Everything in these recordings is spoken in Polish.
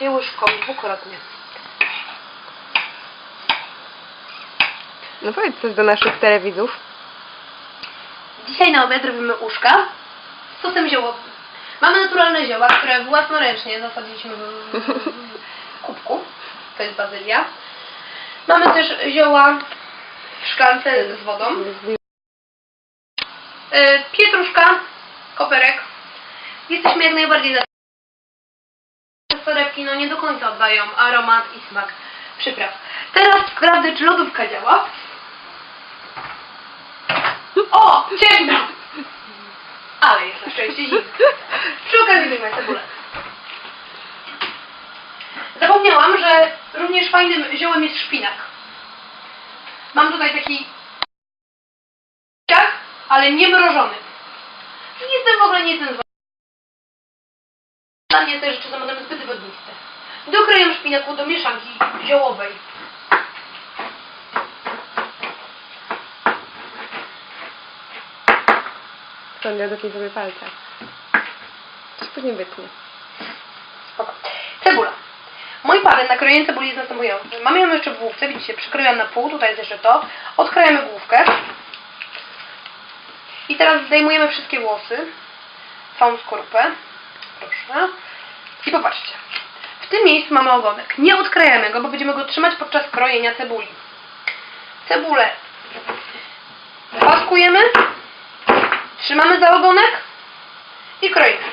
raczej łyżką dwukrotnie. No powiedz coś do naszych telewidzów. Dzisiaj na obiad robimy uszka z sosem ziołowym. Mamy naturalne zioła, które własnoręcznie zasadziliśmy w w kubku. To jest bazylia. Mamy też zioła w szklance z wodą. E, Pietruszka, koperek. Jesteśmy jak najbardziej za Sorewki no nie do końca oddają aromat i smak przypraw. Teraz sprawdzę, czy lodówka działa. O! Ciemno! Ale jest na szczęście zimno. Przy okazji wyjmę cebulę. Zapomniałam, że również fajnym ziołem jest szpinak. Mam tutaj taki ale nie mrożony. Nie jestem w ogóle nie zła. Dla mnie te rzeczy są zbyt wodniste. Dokroję szpinaku do mieszanki ziołowej. Sonia, dotknij sobie palca. Coś później wytnie. Spoko. Cebula. Mój parę na krojenie cebuli jest następujący. Mamy ją jeszcze w główce, widzicie, przykroiłam na pół, tutaj jest jeszcze to. Odkrajamy główkę. I teraz zdejmujemy wszystkie włosy. Całą skorupę. Proszę. I popatrzcie. W tym miejscu mamy ogonek. Nie odkrajamy go, bo będziemy go trzymać podczas krojenia cebuli. Cebulę paskujemy. Trzymamy za ogonek i kroimy.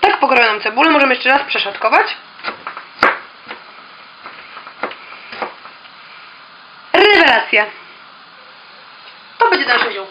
Tak pokrojoną cebulę możemy jeszcze raz przeszatkować. Rewelacja. To będzie nasze ziół.